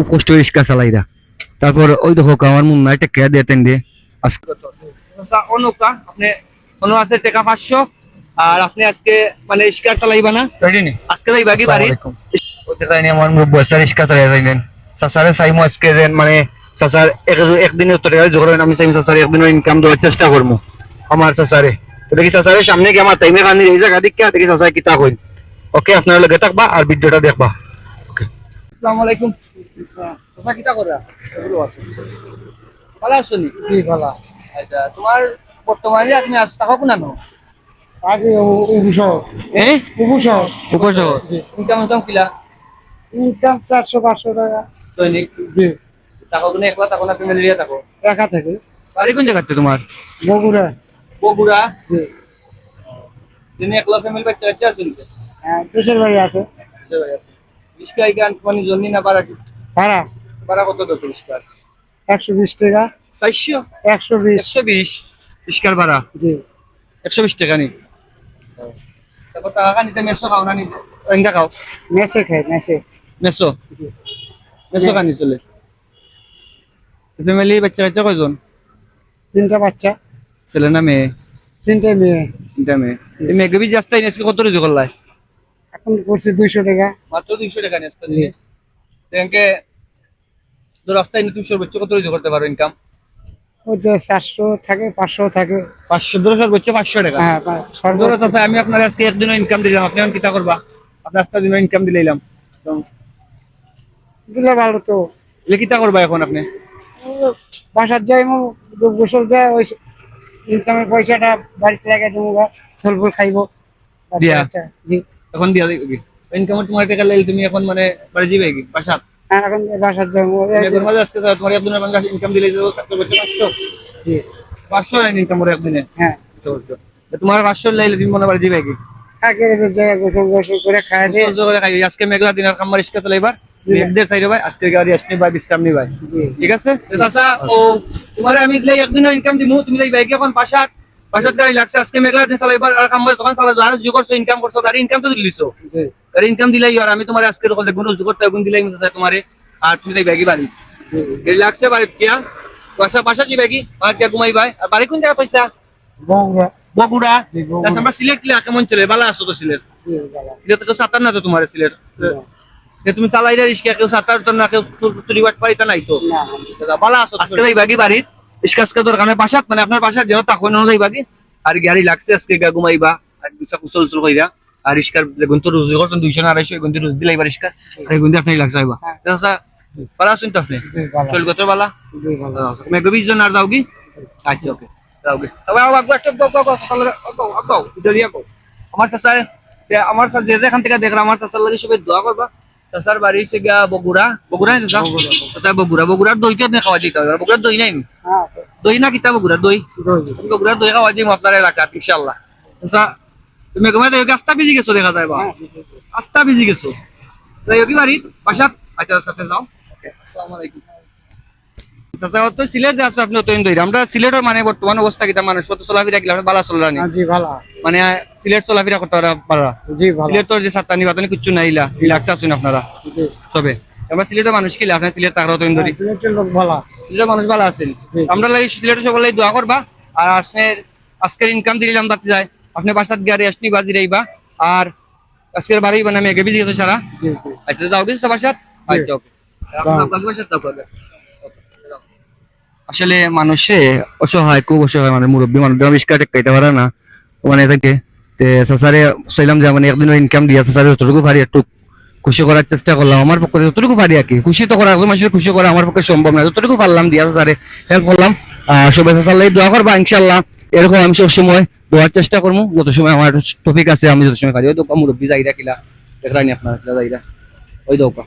খুব কষ্ট রিক্সা চালাইরা তারপর ওই দেখো আমার মুন্না একটা কে দিয়ে তেন দিয়ে আচ্ছা অনুকা আপনি অনু আছে টাকা পাঁচশো? আর আপনি আজকে মানে স্কার চালাইবা না? আজকে যাইবা কি বাড়ি। ওতে যাইনি আমার মুখ রিক্সা চালাই যাইলেন। চাচারে চাইমো আজকে মানে চাচার একদিনের তো জোগাড় আমি চাইম চাচার একদিনের ইনকাম দেওয়ার চেষ্টা করব আমার চাচারে। তো দেখি চাচারে সামনে গিয়ে আমার টাইমে কানি এই জায়গা দিকে দেখি চাচাই কিতা কইন ওকে আপনার লগে থাকবা আর ভিডিওটা দেখবা। আসসালামু আলাইকুম। কথা কিটা করা ভালো আছো নি? জি ভালো আচ্ছা তোমার বর্তমানে তুমি আজ টাকা কোনানো? আগে উবুশ হ্যাঁ উবুশ উপর ইনকাম ইনকাম কিলা? ইনকাম চারশো পাঁচশো টাকা। দৈনিক? জি। টাকা কোনে একলা টাকা না ফ্যামিলি লিয়া থাকো একা থেকে। বাড়ি কোন জায়গাতে তোমার? বগুড়া। বগুড়া? জি। যিনি একলা ফ্যামিলি বাচ্চা বাচ্চা আছে নাকি? হ্যাঁ দেশের বাড়ি আছে? রিস্কা গান মানে জন্নি না পারা ভাড়া? পারা কত একশো বিশ টাকা। চারশো? একশো বিশ। একশো বিশ। ভাড়া? জি। একশো বিশ টাকা নি। তারপর টাকা কানিতে মেসো খাও না নিতে খাও। মেসে খাই মেসে। মেসো? মেসো চলে ফ্যামিলি বাচ্চা বাচ্চা কয়জন? তিনটা বাচ্চা। ছেলে না মেয়ে? তিনটা মেয়ে। তিনটা মেয়ে। এই মেয়ে গবি যাস্তা আজকে কত রুজু করলাই এখন করছি দুইশো টাকা। মাত্র দুইশো টাকা নিয়ে আসতে দিনে ব্যাংকে তো রাস্তায় নিয়ে দুশোর বচ্চা কত রুজু করতে পারো ইনকাম চারশো থাকে পাঁচশো থাকে। পাঁচশো টাকা? হ্যাঁ সর্বোচ্চ। সর্বোচ্চ আমি আপনার আজকে একদিনও ইনকাম দিলাম আপনি এখন কিতা করবা? আপনার আজকে দিনও ইনকাম দিলাম দিলে ভালো তো। এলে কিতা করবা এখন আপনি? বাসার যাই গোসল দেয় ওই ইনকামের পয়সাটা বাড়িতে লাগে দেবো ফল খাইবো। বাচ্চা দিয়া। কাচ্চা। এখন দিয়া দিবি ইনকাম তোমার টাকা লাইলে তুমি এখন মানে বাড়ি যাবে কি? বাসাত? হ্যাঁ, এখন বাসার যাব এখন মাঝে আজকে তোমার একদিনের বাংলা ইনকাম দিলে যাব বছর পাঁচশো। জি। পাঁচশো লাইন ইনকাম করে একদিনে? হ্যাঁ। তোমার পাঁচশো লাইলে তুমি মনে বাড়ি যাবে কি? আজকে মেঘলা দিনের কাম রিস্কা চালাইবার মেঘদের ভাই আজকে গাড়ি আসনি ভাই বিশ্রাম নি ভাই ঠিক আছে? চাচা ও তোমার আমি দিলে একদিন ইনকাম দিমু তুমি এই বাইকে এখন বাসাত। বাসাত গাড়ি লাগছে আজকে মেঘলা দিন চালাইবার আর কাম তখন চালা করছ ইনকাম করছ গাড়ি ইনকাম তো দিলিছো গাড়ি ইনকাম দিলাই আর আমি তোমার আজকে কল গুণ যুগ করতে গুণ দিলাই তোমারে। আর তুমি এই ব্যাগি বাড়ি। লাগছে বাড়ি কিয়া বাসা বাসা কি ব্যাগি আর কিয়া ঘুমাই ভাই। আর বাড়ি কোন জায়গা পয়সা? বগুড়া। আচ্ছা আমরা সিলেট কিলা কেমন চলে ভালো আছো তো সিলেট? তো সাতার না তো তোমার সিলেট? যে তুমি চালাইলে রিস্কা কেউ সাতার তো না কেউ চুরি বাট পারিতা নাই তো? ভালো আছো আজকে এই বাগি বাড়িত ইসকাসকা দরকার নাই বাসাত মানে আপনার বাসাত যেন তাকই না যাই বাগি আর গাড়ি লাগছে আজকে গা ঘুমাইবা আর দুসা কুসল উসল কইরা। আর ইসকার গুণ তো রুজি করছেন দুইশো না আড়াইশো গুণ রুজি আপনি লাগছে হইবা আচ্ছা আছেন তো আপনি চল বালা বিশ জন আর আচ্ছা ওকে তবে একটু ইদারিয়া আমার আমার চাচা যে যেখান থেকে দেখলাম আমার চাচার লাগে সবাই দোয়া করবা চাচার বাড়ি সে গা বগুড়া বগুড়া না চাচা বগুড়া বগুড়ার দইটা আপনি খাওয়া দিতে হবে বগুড়ার দই নাই হ্যাঁ দই না কিতা বগুড়ার দই বগুড়ার দই খাওয়া দিই আপনার এলাকাত ইনশাল্লাহ চাচা তুমি আস্তা বিজি গেছো দেখা যায় বা? আস্তা বিজি গেছো। তাই কি বাড়ি বাসাত আচ্ছা সাথে যাও। আসসালামু আলাইকুম। তো সিলেট যে আপনি অতদিন ধরে আমরা সিলেটের মানে বর্তমান অবস্থা কিতা মানুষ কত চলাফেরা গেলে আমরা বালা চলানি হ্যাঁ, জি ভালো মানে সিলেট চলাফেরা করতে পারা জি ভালো সিলেটের যে কিচ্ছু রিল্যাক্স আছেন আপনারা। সবে আমরা সিলেটের মানুষ কিলা আপনার সিলেট তাকরা সিলেটের লোক ভালো সিলেটের মানুষ ভালো আছেন আমরা লাগে সিলেটের সকলে দোয়া করবা আর আসনের আজকের ইনকাম দিলাম বাতি যায়। আপনি বাসাত গাড়ি আসনি বাজি রাইবা। আর আজকের বাড়ি মানে আমি এগে বিজি গেছো সারা আচ্ছা যাও কিছু বাসাত? আচ্ছা ওকে আসলে মানুষে অসহায় খুব অসহায় মানে মুরব্বী মানুষ রিস্কা টেকাইতে পারে না। মানে থাকে সাসারে চাইলাম যে মানে একদিন ইনকাম দিয়া সাসারে যতটুকু পারি একটু খুশি করার চেষ্টা করলাম। আমার পক্ষে যতটুকু পারি আর কি। খুশি তো করা মানুষের খুশি করা আমার পক্ষে সম্ভব না। যতটুকু পারলাম দিয়া সাসারে হেল্প করলাম। সবাই সাসার দোয়া করবা ইনশাল্লাহ এরকম আমি সবসময় সময় দোয়ার চেষ্টা করব। যত সময় আমার টপিক আছে, আমি যত সময় কাজ, ওই দোকা মুরব্বী যাইরা কিলা দেখরানি আপনার যাইরা, ওই দোকা